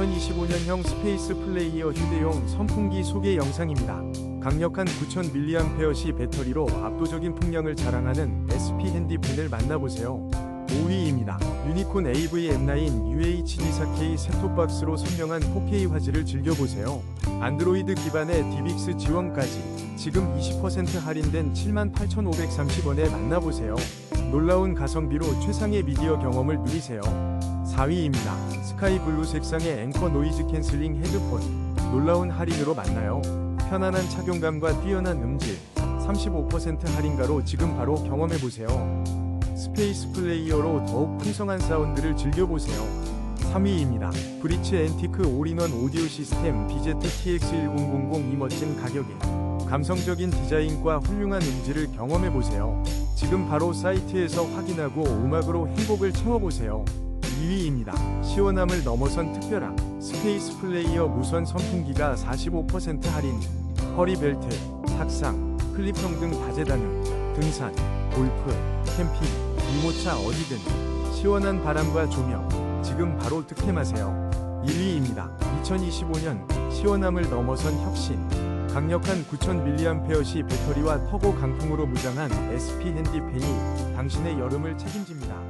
2025년형 스페이스 플레이어 휴대용 선풍기 소개 영상입니다. 강력한 9000mAh 배터리로 압도적인 풍량을 자랑하는 SP 핸디펜을 만나보세요. 5위입니다. 유니콘 AV M9 UHD 4K 셋톱박스로 선명한 4K 화질을 즐겨보세요. 안드로이드 기반의 DBX 지원까지 지금 20% 할인된 78,530원에 만나보세요. 놀라운 가성비로 최상의 미디어 경험을 누리세요. 4위입니다. 스카이블루 색상의 앵커 노이즈 캔슬링 헤드폰. 놀라운 할인으로 만나요. 편안한 착용감과 뛰어난 음질. 35% 할인가로 지금 바로 경험해보세요. 스페이스 플레이어로 더욱 풍성한 사운드를 즐겨보세요. 3위입니다. 브리츠 앤티크 올인원 오디오 시스템 BZ-TX1000 이 멋진 가격에 감성적인 디자인과 훌륭한 음질을 경험해보세요. 지금 바로 사이트에서 확인하고 음악으로 행복을 채워보세요. 2위입니다. 시원함을 넘어선 특별함. 스페이스 플레이어 무선 선풍기가 45% 할인. 허리벨트, 탁상, 클립형 등 다재다능, 등산, 골프, 캠핑, 유모차 어디든 시원한 바람과 조명. 지금 바로 득템하세요. 1위입니다. 2025년 시원함을 넘어선 혁신. 강력한 9000mAh 배터리와 터보 강풍으로 무장한 SP 핸디펜이 당신의 여름을 책임집니다.